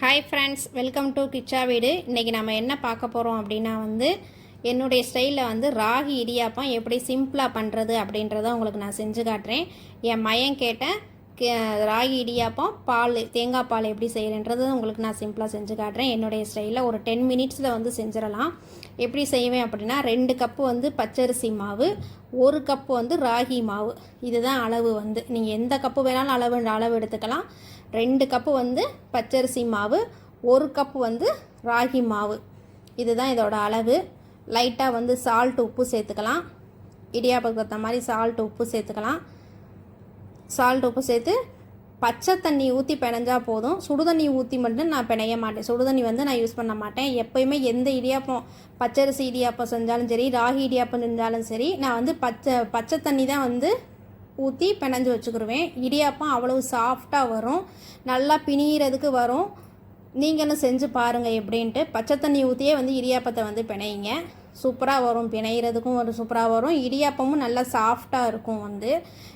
Hi friends welcome to Kichcha வீடு இன்றைக்கி நம்ம என்ன பார்க்க போகிறோம் அப்படின்னா வந்து என்னுடைய ஸ்டைலில் வந்து ராகி இடியாப்பம் எப்படி சிம்பிளாக பண்ணுறது அப்படின்றத உங்களுக்கு நான் செஞ்சு காட்டுறேன். என் மயம் கேட்டேன் கே- ராகி இடியாப்பம் பால் தேங்காய் பால் எப்படி செய்கிறேன்றது உங்களுக்கு நான் சிம்பிளாக செஞ்சு காட்டுறேன். என்னுடைய ஸ்டைலில் ஒரு டென் மினிட்ஸில் வந்து செஞ்சிடலாம். எப்படி செய்வேன் அப்படின்னா ரெண்டு கப்பு வந்து பச்சரிசி மாவு ஒரு கப்பு வந்து ராகி மாவு. இதுதான் அளவு வந்து. நீங்கள் எந்த கப்பு வேணாலும் அளவு அளவு எடுத்துக்கலாம். ரெண்டு கப்பு வந்து பச்சரிசி மாவு ஒரு கப்பு வந்து ராகி மாவு. இதுதான் இதோட அளவு. லைட்டாக வந்து சால்ட் உப்பு சேர்த்துக்கலாம். இடியாப்பத்துக்கு ஏற்ற மாதிரி சால்ட் உப்பு சேர்த்துக்கலாம். சால்ட் உப்பு சேர்த்து பச்சை தண்ணி ஊற்றி பிணைஞ்சா போதும். சுடுதண்ணி ஊற்றி மட்டும் நான் பிணைய மாட்டேன். சுடுதண்ணி வந்து நான் யூஸ் பண்ண மாட்டேன். எப்பயுமே எந்த இடியாப்பம் பச்சரிசி இடியாப்பம் செஞ்சாலும் சரி ராகி இடியாப்பம் செஞ்சாலும் சரி நான் வந்து பச்சை பச்சை தண்ணி தான் வந்து ஊற்றி பிணைஞ்சு வச்சுக்கிருவேன். இடியாப்பம் அவ்வளவு சாஃப்டாக வரும். நல்லா பிணிகிறதுக்கு வரும். நீங்களும் செஞ்சு பாருங்கள் எப்படின்ட்டு. பச்சை தண்ணி ஊற்றியே வந்து இடியாப்பத்தை வந்து பிணையுங்க சூப்பராக வரும். பிணையிறதுக்கும் ஒரு சூப்பராக வரும். இடியாப்பமும் நல்லா சாஃப்டாக இருக்கும் வந்து.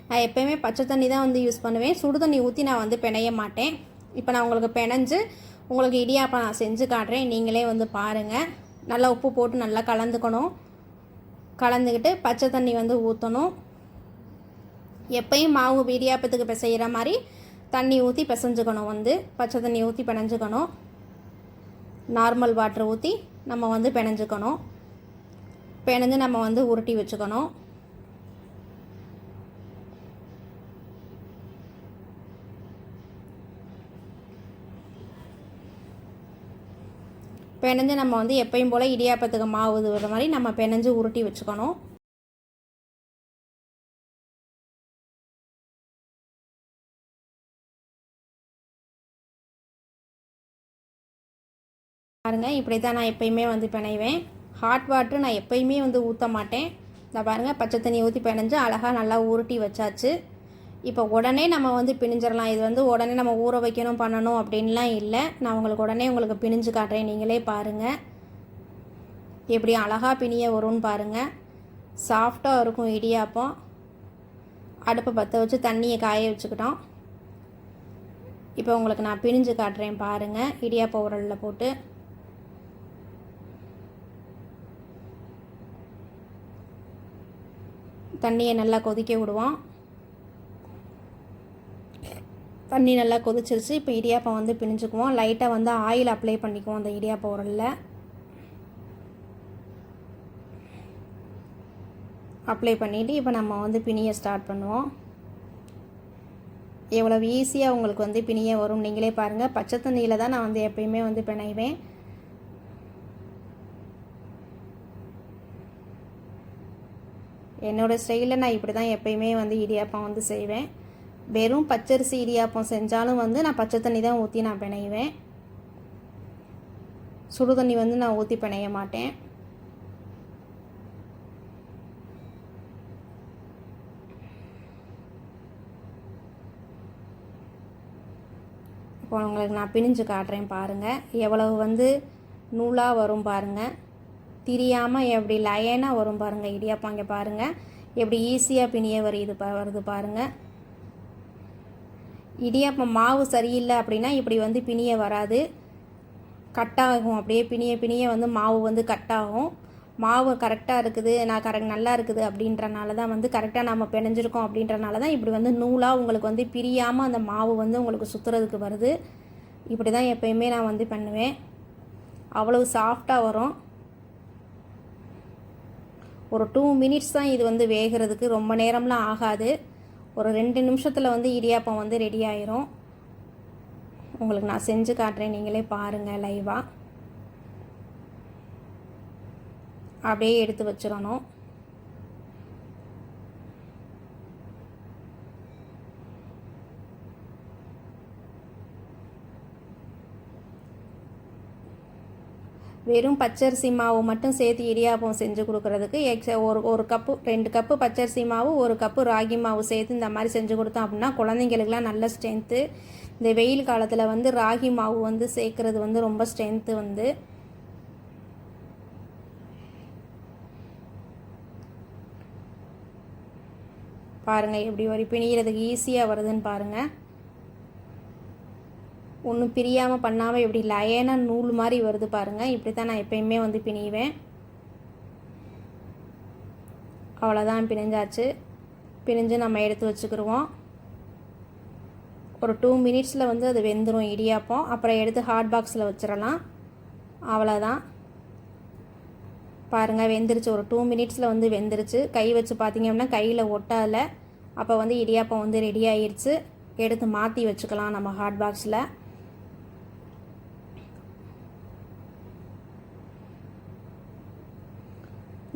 நான் எப்போயுமே பச்சை தண்ணி தான் வந்து யூஸ் பண்ணுவேன். சுடு தண்ணி ஊற்றி நான் வந்து பிணைய மாட்டேன். இப்போ நான் உங்களுக்கு பிணைஞ்சு உங்களுக்கு இடியாப்பம் நான் செஞ்சு காட்டுறேன். நீங்களே வந்து பாருங்கள் நல்லா உப்பு போட்டு நல்லா கலந்துக்கணும். கலந்துக்கிட்டு பச்சை தண்ணி வந்து ஊற்றணும் எப்பயும் மாவு இடியாப்பத்துக்கு பிசைகிற மாதிரி தண்ணி ஊற்றி பிசைஞ்சுக்கணும் வந்து. பச்சை தண்ணி ஊற்றி பிணைஞ்சுக்கணும். நார்மல் வாட்டர் ஊற்றி நம்ம வந்து பிணைஞ்சுக்கணும். பிணைஞ்சு நம்ம வந்து உருட்டி வச்சுக்கணும். பிணைஞ்சு நம்ம வந்து எப்பயும் போல் இடியாப்பத்துக்கு மாவு இது மாதிரி நம்ம பிணைஞ்சு உருட்டி வச்சுக்கணும். பாருங்கள் இப்படி தான் நான் எப்பயுமே வந்து பிணைவேன். ஹாட் வாட்டர் நான் எப்பயுமே வந்து ஊற்ற மாட்டேன். இந்த பாருங்கள் பச்சை தண்ணி ஊற்றி பிணைஞ்சு அழகாக நல்லா உருட்டி வச்சாச்சு. இப்போ உடனே நம்ம வந்து பிணிஞ்சிடலாம். இது வந்து உடனே நம்ம ஊற வைக்கணும் பண்ணணும் அப்படின்லாம் இல்லை. நான் உங்களுக்கு உடனே உங்களுக்கு பிணிஞ்சு காட்டுறேன். நீங்களே பாருங்கள் எப்படி அழகாக பிணிய வரும்னு பாருங்கள் சாஃப்டாக இருக்கும் இடியாப்பம். அடுப்பை பற்ற வச்சு தண்ணியை காய வச்சுக்கிட்டோம். இப்போ உங்களுக்கு நான் பிணிஞ்சு காட்டுறேன் பாருங்கள் இடியாப்ப உரலில் போட்டு. தண்ணியை நல்லா கொதிக்க விடுவோம் தண்ணி நல்லா கொதிச்சிருச்சு. இப்போ இடியாப்பம் வந்து பிணிஞ்சுக்குவோம் லைட்டாக வந்து ஆயில் அப்ளை பண்ணிக்குவோம் அந்த இடியாப்பம் உரலில். அப்ளை பண்ணிவிட்டு இப்போ நம்ம வந்து பிணிய ஸ்டார்ட் பண்ணுவோம். எவ்வளவு ஈஸியாக உங்களுக்கு வந்து பிணிய வரும். நீங்களே பாருங்கள் பச்சை தண்ணியில் தான் நான் வந்து எப்பயுமே வந்து பிணைவேன். என்னோடய ஸ்டைலில் நான் இப்படி தான் எப்பயுமே வந்து இடியாப்பம் வந்து செய்வேன். வெறும் பச்சரிசி இடியாப்பம் செஞ்சாலும் வந்து நான் பச்சை தண்ணி தான் ஊற்றி நான் பிணைவேன். சுடு தண்ணி வந்து நான் ஊற்றி பிணைய மாட்டேன். இப்போ உங்களுக்கு நான் பிணிஞ்சு காட்டுறேன் பாருங்கள் எவ்வளவு வந்து நூலாக வரும் பாருங்கள் திரியாமல் எப்படி லயனாக வரும் பாருங்கள் இடியாப்பம் இங்கே பாருங்கள் எப்படி ஈஸியாக பிணிய வருது பா வருது பாருங்கள் இடியாப்பம் மாவு சரியில்லை அப்படின்னா இப்படி வந்து பிணிய வராது. கட்டாகும் அப்படியே பிணிய பிணிய வந்து மாவு வந்து கட்டாகும். மாவு கரெக்டாக இருக்குது நான் கரெக்ட் நல்லா இருக்குது அப்படின்றனால தான் வந்து கரெக்டாக நம்ம பிணைஞ்சிருக்கோம் அப்படின்றனால தான் இப்படி வந்து நூலாக உங்களுக்கு வந்து பிரியாமல் அந்த மாவு வந்து உங்களுக்கு சுற்றுறதுக்கு வருது. இப்படி தான் எப்பயுமே நான் வந்து பண்ணுவேன். அவ்வளவு சாஃப்டாக வரும். ஒரு டூ மினிட்ஸ் தான் இது வந்து வேகிறதுக்கு ரொம்ப நேரம்லாம் ஆகாது. ஒரு ரெண்டு நிமிஷத்தில் வந்து இடியாப்பம் வந்து ரெடி ஆயிரும். உங்களுக்கு நான் செஞ்சு காட்டுறேன். நீங்களே பாருங்கள் லைவாக அப்படியே எடுத்து வச்சிடணும். வெறும் பச்சரிசி மாவு மட்டும் சேர்த்து இடியாப்பம் செஞ்சு கொடுக்குறதுக்கு எக்ஸ ஒரு ஒரு கப்பு ரெண்டு கப்பு பச்சரிசி மாவு ஒரு கப்பு ராகி மாவு சேர்த்து இந்த மாதிரி செஞ்சு கொடுத்தோம் அப்படின்னா குழந்தைங்களுக்குலாம் நல்ல ஸ்ட்ரென்த்து இந்த வெயில் காலத்தில் வந்து ராகி மாவு வந்து சேர்க்குறது வந்து ரொம்ப ஸ்ட்ரென்த்து வந்து. பாருங்கள் எப்படி வரி பிணிகிறதுக்கு ஈஸியாக வருதுன்னு பாருங்கள் ஒன்றும் பிரியாமல் பண்ணாமல் இப்படி லயனாக நூல் மாதிரி வருது பாருங்கள் இப்படி தான் நான் எப்பயுமே வந்து பிணிவேன். அவ்வளோதான் பிணிஞ்சாச்சு. பிணிஞ்சு நம்ம எடுத்து வச்சுக்கிடுவோம் ஒரு டூ மினிட்ஸில் வந்து அது வெந்துடும் இடியாப்பம். அப்புறம் எடுத்து ஹாட் பாக்ஸில் வச்சிடலாம். அவ்வளோதான் பாருங்கள் வெந்துருச்சு. ஒரு டூ மினிட்ஸில் வந்து வெந்துருச்சு. கை வச்சு பார்த்தீங்க அப்படின்னா கையில் ஒட்டால. அப்போ வந்து இடியாப்பம் வந்து ரெடி ஆயிடுச்சு எடுத்து மாற்றி வச்சுக்கலாம் நம்ம ஹாட் பாக்ஸில்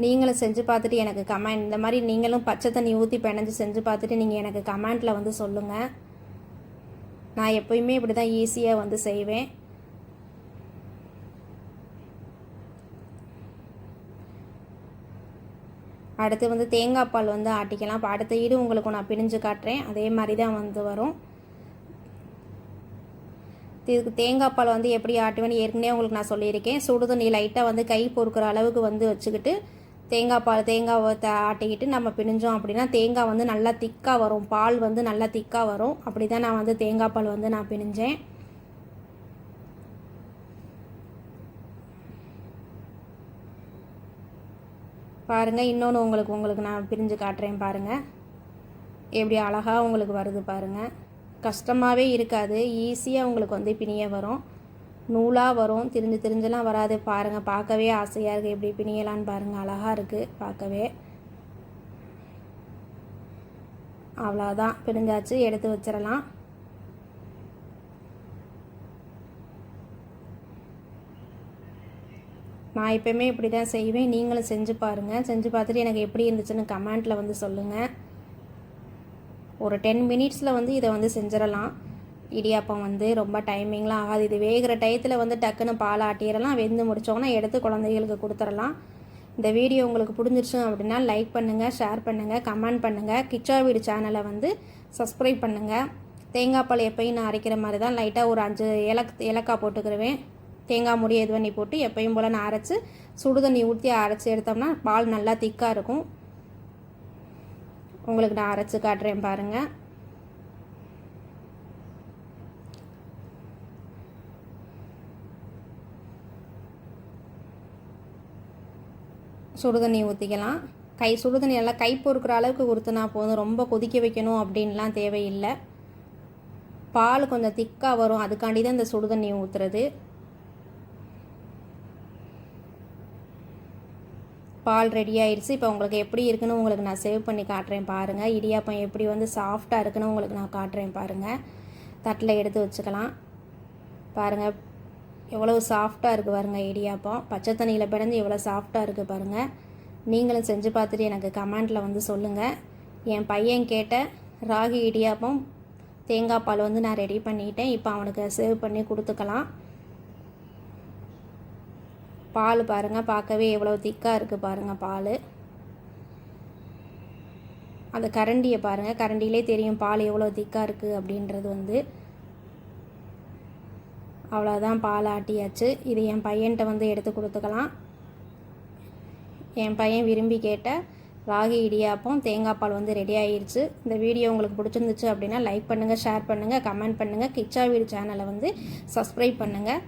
நீங்களும் செஞ்சு பார்த்துட்டு எனக்கு கமெண்ட் இந்த மாதிரி நீங்களும் பச்சை தண்ணி ஊற்றி பிணைஞ்சு செஞ்சு பார்த்துட்டு நீங்கள் எனக்கு கமெண்ட்டில் வந்து சொல்லுங்கள் நான் எப்போயுமே இப்படி தான் ஈஸியாக வந்து செய்வேன். அடுத்து வந்து தேங்காய் பால் வந்து ஆட்டிக்கலாம். இப்போ அடுத்த ஈடு உங்களுக்கு நான் பிணிஞ்சு காட்டுறேன். அதே மாதிரி தான் வந்து வரும். இதுக்கு தேங்காய் பால் வந்து எப்படி ஆட்டுவேன்னு ஏற்கனவே உங்களுக்கு நான் சொல்லியிருக்கேன். சுடுதண்ணி லைட்டாக வந்து கை பொறுக்கிற அளவுக்கு வந்து வச்சுக்கிட்டு தேங்காய் பால் தேங்காவை ஆட்டிக்கிட்டு நம்ம பிணிஞ்சோம் அப்படின்னா தேங்காய் வந்து நல்லா திக்காக வரும். பால் வந்து நல்லா திக்காக வரும். அப்படி தான் நான் வந்து தேங்காய் பால் வந்து நான் பிணிஞ்சேன் பாருங்கள் இன்னொன்று உங்களுக்கு உங்களுக்கு நான் பிரிஞ்சு காட்டுறேன் பாருங்கள் எப்படி அழகாக உங்களுக்கு வருது பாருங்கள் கஷ்டமாகவே இருக்காது. ஈஸியாக உங்களுக்கு வந்து பிணிய வரும். நூலாக வரும். திரிஞ்சு திரிஞ்செல்லாம் வராது. பாருங்கள் பார்க்கவே ஆசையாக இருக்குது எப்படி பிணியலான்னு பாருங்கள் அழகாக இருக்குது பார்க்கவே. அவ்வளோதான் பிடிஞ்சாச்சு எடுத்து வச்சிடலாம். நான் எப்பயுமே இப்படி தான் செய்வேன். நீங்களும் செஞ்சு பாருங்கள் செஞ்சு பார்த்துட்டு எனக்கு எப்படி இருந்துச்சுன்னு கமெண்ட்டில் வந்து சொல்லுங்கள் ஒரு டென் மினிட்ஸில் வந்து இதை வந்து செஞ்சிடலாம். இடியாப்பம் வந்து ரொம்ப டைமிங்லாம் ஆகாது. இது வேகிற டயத்தில் வந்து டக்குன்னு பால் ஆட்டிடலாம் வெந்து முடித்தோன்னா எடுத்து குழந்தைகளுக்கு கொடுத்துடலாம். இந்த வீடியோ உங்களுக்கு பிடிஞ்சிருச்சு அப்படின்னா லைக் பண்ணுங்கள் ஷேர் பண்ணுங்கள் கமெண்ட் பண்ணுங்கள் கிச்சா வீடு சேனலை வந்து சப்ஸ்கிரைப் பண்ணுங்கள் தேங்காய் பால் எப்பயும் நான் அரைக்கிற மாதிரி தான் லைட்டாக ஒரு அஞ்சு ஏலக் ஏலக்காய் போட்டுக்கிருவேன். தேங்காய் முடி இது பண்ணி போட்டு எப்பயும் போல் நான் அரைச்சி சுடு தண்ணி ஊற்றி அரைச்சி எடுத்தோம்னா பால் நல்லா திக்காக இருக்கும். உங்களுக்கு நான் அரைச்சி காட்டுறேன் பாருங்கள் சுடுதண்ணி ஊற்றிக்கலாம் கை சுடுதண்ணி நல்லா கை பொறுக்கிற அளவுக்கு ஊற்றுனா போதும். ரொம்ப கொதிக்க வைக்கணும் அப்படின்லாம் தேவையில்லை. பால் கொஞ்சம் திக்காக வரும். அதுக்காண்டி தான் இந்த சுடுதண்ணி ஊற்றுறது பால் ரெடி ஆயிடுச்சு இப்போ உங்களுக்கு எப்படி இருக்குன்னு உங்களுக்கு நான் சேவ் பண்ணி காட்டுறேன் பாருங்கள் இடியாப்பம் எப்படி வந்து சாஃப்டாக இருக்குன்னு உங்களுக்கு நான் காட்டுறேன் பாருங்கள் தட்டில் எடுத்து வச்சுக்கலாம். பாருங்கள் எவ்வளோ சாஃப்டாக இருக்குது பாருங்கள் இடியாப்பம். பச்சை தண்ணியில் பிறந்து எவ்வளோ சாஃப்டாக இருக்குது பாருங்கள் நீங்களும் செஞ்சு பார்த்துட்டு எனக்கு கமெண்ட்டில் வந்து சொல்லுங்கள் என் பையன் கேட்ட ராகி இடியாப்பம் தேங்காய் பால் வந்து நான் ரெடி பண்ணிட்டேன். இப்போ அவனுக்கு சேவ் பண்ணி கொடுத்துக்கலாம். பால் பாருங்கள் பார்க்கவே எவ்வளோ திக்காக இருக்குது பாருங்கள் பால். அந்த கரண்டியை பாருங்கள் கரண்டியிலே தெரியும் பால் எவ்வளோ திக்காக இருக்குது அப்படின்றது வந்து. அவ்வளோதான் பால் ஆட்டியாச்சு இது என் பையன்கிட்ட வந்து எடுத்து கொடுத்துக்கலாம். என் பையன் விரும்பி கேட்ட ராகி இடியாப்பம் தேங்காய் பால் வந்து ரெடி ஆகிருச்சு இந்த வீடியோ உங்களுக்கு பிடிச்சிருந்துச்சு அப்படின்னா லைக் பண்ணுங்கள் ஷேர் பண்ணுங்கள் கமெண்ட் பண்ணுங்கள் கிச்சா வீடு சேனலை வந்து சப்ஸ்கிரைப் பண்ணுங்கள்